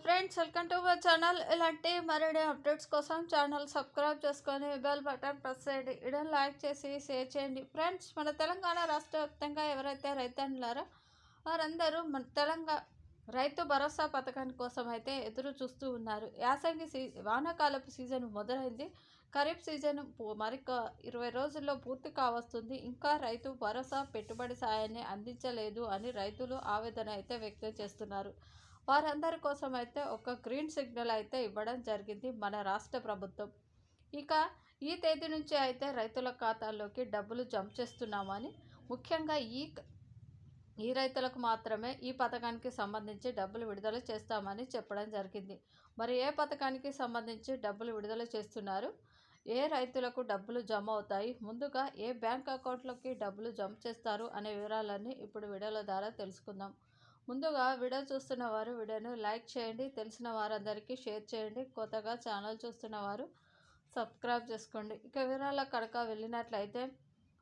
Friends welcome to my channel ఇలాంటి మరిన్ని updates కోసం ఛానల్ సబ్స్క్రైబ్ చేసుకొని బెల్ బటన్ ప్రెస్ చేయండి. ఇడన్ లైక్ చేసి షేర్ చేయండి. ఫ్రెండ్స్ మన తెలంగాణ రాష్ట్ర వ్యాప్తంగా ఎవరైతే రైతన్నులారో వారందరూ మన తెలంగాణ రైతు భరోసా పథకాని కోసం అయితే ఎదురు చూస్తూ ఉన్నారు. యాసంగి సీ వానాకాలపు సీజన్ మొదలైంది. ఖరీఫ్ సీజన్ మరిక ఇరవై రోజుల్లో పూర్తి కావస్తుంది. ఇంకా రైతు భరోసా పెట్టుబడి సాయాన్ని అందించలేదు అని రైతులు ఆవేదన అయితే వ్యక్తం చేస్తున్నారు. వారందరి కోసం అయితే ఒక గ్రీన్ సిగ్నల్ అయితే ఇవ్వడం జరిగింది మన రాష్ట్ర ప్రభుత్వం. ఇక ఈ తేదీ నుంచి అయితే రైతుల ఖాతాల్లోకి డబ్బులు జమ చేస్తున్నామని ముఖ్యంగా ఈ ఈ రైతులకు మాత్రమే ఈ పథకానికి సంబంధించి డబ్బులు విడుదల చేస్తామని చెప్పడం జరిగింది. మరి ఏ పథకానికి సంబంధించి డబ్బులు విడుదల చేస్తున్నారు? ఏ రైతులకు డబ్బులు జమ అవుతాయి? ముందుగా ఏ బ్యాంక్ అకౌంట్లోకి డబ్బులు జమ చేస్తారు? అనే వివరాలన్నీ ఇప్పుడు వీడియోల ద్వారా తెలుసుకుందాం. ముందుగా వీడియో చూస్తున్న వారు వీడియోను లైక్ చేయండి తెలిసిన వారందరికీ షేర్ చేయండి కొత్తగా ఛానల్ చూస్తున్న వారు సబ్స్క్రైబ్ చేసుకోండి. ఇక వివరాల కనుక వెళ్ళినట్లయితే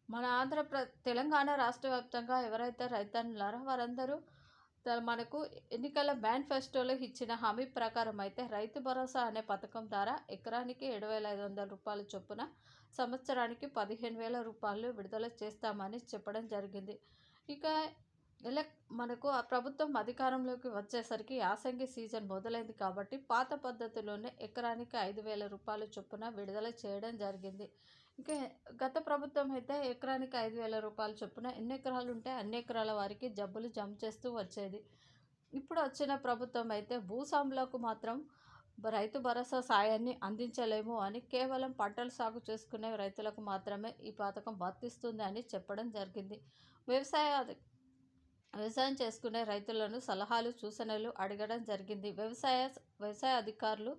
మన ఆంధ్రప్ర తెలంగాణ రాష్ట్ర వ్యాప్తంగా ఎవరైతే రైతన్నులారో వారందరూ మనకు ఎన్నికల మేనిఫెస్టోలో ఇచ్చిన హామీ ప్రకారం అయితే రైతు భరోసా అనే పథకం ద్వారా ఎకరానికి ఏడు వేల ఐదు వందల రూపాయల చొప్పున సంవత్సరానికి పదిహేను వేల రూపాయలు విడుదల చేస్తామని చెప్పడం జరిగింది. ఇక ఎలక్ మనకు ఆ ప్రభుత్వం అధికారంలోకి వచ్చేసరికి యాసంగి సీజన్ మొదలైంది కాబట్టి పాత పద్ధతిలోనే ఎకరానికి ఐదు వేల రూపాయల చొప్పున విడుదల చేయడం జరిగింది. ఇంకా గత ప్రభుత్వం అయితే ఎకరానికి ఐదు వేల రూపాయల చొప్పున ఎన్ని ఎకరాలు ఉంటే అన్ని ఎకరాల వారికి జబ్బులు జమ చేస్తూ వచ్చేది. ఇప్పుడు వచ్చిన ప్రభుత్వం అయితే భూస్వాములకు మాత్రం రైతు భరోసా సాయాన్ని అందించలేము అని కేవలం పంటలు సాగు చేసుకునే రైతులకు మాత్రమే ఈ పథకం వర్తిస్తుంది అని చెప్పడం జరిగింది. వ్యవసాయ వ్యవసాయం చేసుకునే రైతులను సలహాలు సూచనలు అడగడం జరిగింది. వ్యవసాయ వ్యవసాయ అధికారులు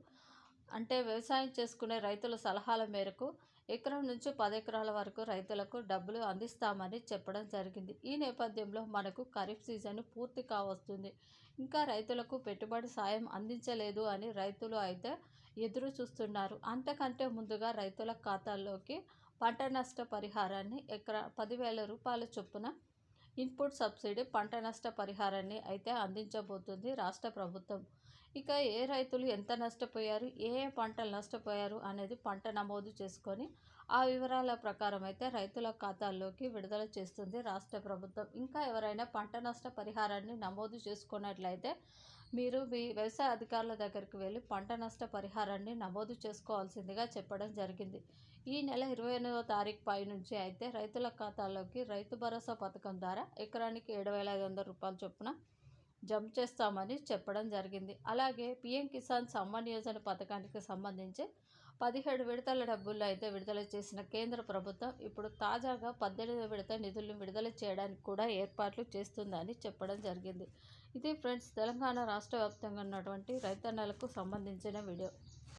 అంటే వ్యవసాయం చేసుకునే రైతుల సలహాల మేరకు ఎకరం నుంచి పది ఎకరాల వరకు రైతులకు డబ్బులు అందిస్తామని చెప్పడం జరిగింది. ఈ నేపథ్యంలో మనకు ఖరీఫ్ సీజన్ పూర్తి కావస్తుంది. ఇంకా రైతులకు పెట్టుబడి సాయం అందించలేదు అని రైతులు అయితే ఎదురు చూస్తున్నారు. అంతకంటే ముందుగా రైతుల ఖాతాల్లోకి పంట నష్ట పరిహారాన్ని ఎకరా పదివేల రూపాయల చొప్పున ఇన్పుట్ సబ్సిడీ పంట నష్ట పరిహారాన్ని అయితే అందించబోతుంది రాష్ట్ర ప్రభుత్వం. ఇక ఏ రైతులు ఎంత నష్టపోయారు ఏ ఏ పంటలు నష్టపోయారు అనేది పంట నమోదు చేసుకొని ఆ వివరాల ప్రకారం అయితే రైతుల ఖాతాల్లోకి విడుదల చేస్తుంది రాష్ట్ర ప్రభుత్వం. ఇంకా ఎవరైనా పంట నష్ట పరిహారాన్ని నమోదు చేసుకున్నట్లయితే మీరు మీ వ్యవసాయ అధికారుల దగ్గరికి వెళ్ళి పంట నష్ట పరిహారాన్ని నమోదు చేసుకోవాల్సిందిగా చెప్పడం జరిగింది. ఈ నెల ఇరవై ఎనిమిదవ తారీఖు పై నుంచి అయితే రైతుల ఖాతాలోకి రైతు భరోసా పథకం ద్వారా ఎకరానికి ఏడు వేల ఐదు వందల రూపాయల చొప్పున జమ చేస్తామని చెప్పడం జరిగింది. అలాగే పిఎం కిసాన్ సమ్మాన్ యోజన పథకానికి సంబంధించి పదిహేడు విడతల డబ్బులు అయితే విడుదల చేసిన కేంద్ర ప్రభుత్వం ఇప్పుడు తాజాగా పద్దెనిమిది విడత నిధులను విడుదల చేయడానికి కూడా ఏర్పాట్లు చేస్తుందని చెప్పడం జరిగింది. ఇది ఫ్రెండ్స్ తెలంగాణ రాష్ట్ర వ్యాప్తంగా ఉన్నటువంటి రైతన్నలకు సంబంధించిన వీడియో.